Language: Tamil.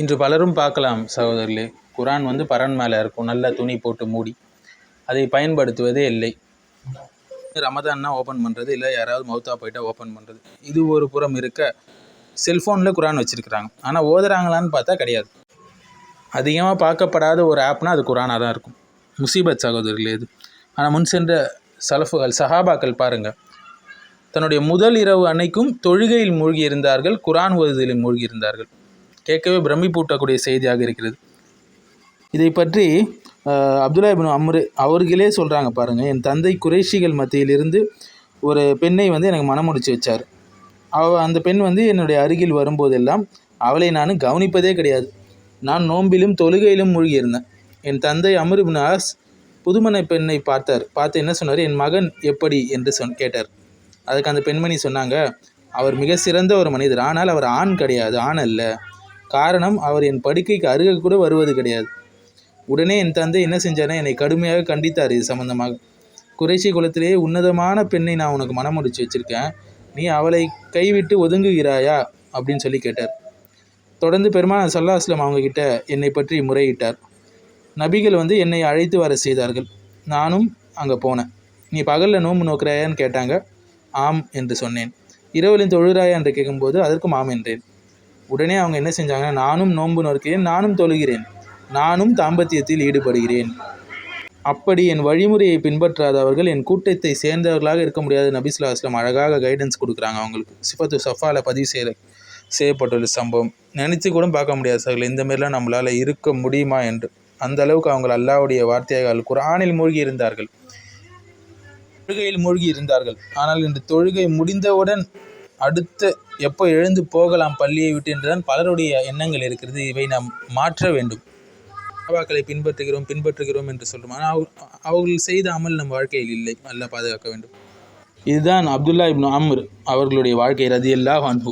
இன்று பலரும் பார்க்கலாம் சகோதரர்களே. குரான் வந்து பரன் மேலே இருக்கும். நல்ல துணி போட்டு மூடி அதை பயன்படுத்துவதே இல்லை. ரமதான்னா ஓப்பன் பண்ணுறது இல்லை யாராவது மௌத்தா போயிட்டா ஓப்பன் பண்ணுறது இது ஒரு புறம் இருக்க செல்ஃபோனில் குரான் வச்சுருக்குறாங்க. ஆனால் ஓதுறாங்களான்னு பார்த்தா கிடையாது. அதிகமாக பார்க்கப்படாத ஒரு ஆப்னால் அது குரானாக தான் இருக்கும். முசீபத் சகோதரர்களே இது. ஆனால் முன் சென்ற சலஃபுகள் சஹாபாக்கள் பாருங்கள் தன்னுடைய முதல் இரவு அன்னைக்கும் தொழுகையில் மூழ்கி இருந்தார்கள் குரான் ஓதுதலில் மூழ்கி இருந்தார்கள். கேட்கவே பிரமிப்பூட்டக்கூடிய செய்தியாக இருக்கிறது. இதை பற்றி அப்துல்லா இப்னு அம்ரு அவர்களே சொல்கிறாங்க பாருங்கள் என் தந்தை குறைஷிகள் மத்தியிலிருந்து ஒரு பெண்ணை வந்து எனக்கு மனமுடிச்சு வச்சார். அவ அந்த பெண் வந்து என்னுடைய அருகில் வரும்போதெல்லாம் அவளை நான் கவனிப்பதே கிடையாது. நான் நோம்பிலும் தொழுகையிலும் மூழ்கியிருந்தேன். என் தந்தை அமர் இப்னு ஆஸ் புதுமண பெண்ணை பார்த்தார். பார்த்து என்ன சொன்னார்? என் மகன் எப்படி? என்று சொன் கேட்டார். அதுக்கு அந்த பெண்மணி சொன்னாங்க அவர் மிக சிறந்த ஒரு மனிதர். ஆனால் அவர் ஆண் கிடையாது. ஆண் அல்ல காரணம் அவர் என் படுக்கைக்கு அருகில் கூட வருவது கிடையாது. உடனே என் தந்தை என்ன செஞ்சாருன்னா என்னை கடுமையாக கண்டித்தார் இது சம்பந்தமாக. குறைசி குலத்திலேயே உன்னதமான பெண்ணை நான் உனக்கு மனம் முடிச்சு வச்சிருக்கேன். நீ அவளை கைவிட்டு ஒதுங்குகிறாயா? அப்படின்னு சொல்லி கேட்டார். தொடர்ந்து பெருமாள் சல்லா அஸ்லம் அவங்க என்னை பற்றி முறையிட்டார். நபிகள் வந்து என்னை அழைத்து வர செய்தார்கள். நானும் அங்கே போனேன். நீ பகலில் நோம்பு நோக்கிறாயான்னு கேட்டாங்க. ஆம் என்று சொன்னேன். இரவுலின் தொழுகிறாயா என்று கேட்கும்போது அதற்கும் ஆம் என்றேன். உடனே அவங்க என்ன செஞ்சாங்கன்னா நானும் நோன்பு நோக்கிறேன் நானும் தொழுகிறேன். நானும் தாம்பத்தியத்தில் ஈடுபடுகிறேன். அப்படி என் வழிமுறையை பின்பற்றாதவர்கள் என் கூட்டத்தை சேர்ந்தவர்களாக இருக்க முடியாது. நபிஸ்லா அஸ்லாம் அழகாக கைடன்ஸ் கொடுக்குறாங்க அவங்களுக்கு. சிஃபத்து சஃபாவில் பதிவு செய்ய செய்யப்பட்டுள்ள சம்பவம். நினச்சி கூட பார்க்க முடியாது சார் இந்த மாதிரிலாம் நம்மளால் இருக்க முடியுமா? என்று. அந்த அளவுக்கு அவங்க அல்லாவுடைய வார்த்தையாக குரானில் மூழ்கி இருந்தார்கள். தொழுகையில் மூழ்கி இருந்தார்கள். ஆனால் இன்று தொழுகை முடிந்தவுடன் அடுத்து எப்போ எழுந்து போகலாம் பள்ளியை விட்டு என்றுதான் பலருடைய எண்ணங்கள் இருக்கிறது. இவை நாம் மாற்ற வேண்டும். சஹாபாக்களை பின்பற்றுகிறோம் பின்பற்றுகிறோம் என்று சொல்கிறோம் ஆனால் அவ- அவர்கள் செய்த அமல் நம் வாழ்க்கையில் இல்லை. நல்லா பாதுகாக்க வேண்டும். இதுதான் அப்துல்லா இப்னு அம்ர் அவர்களுடைய வாழ்க்கை ரதியல்லாஹ் அன்ஹு.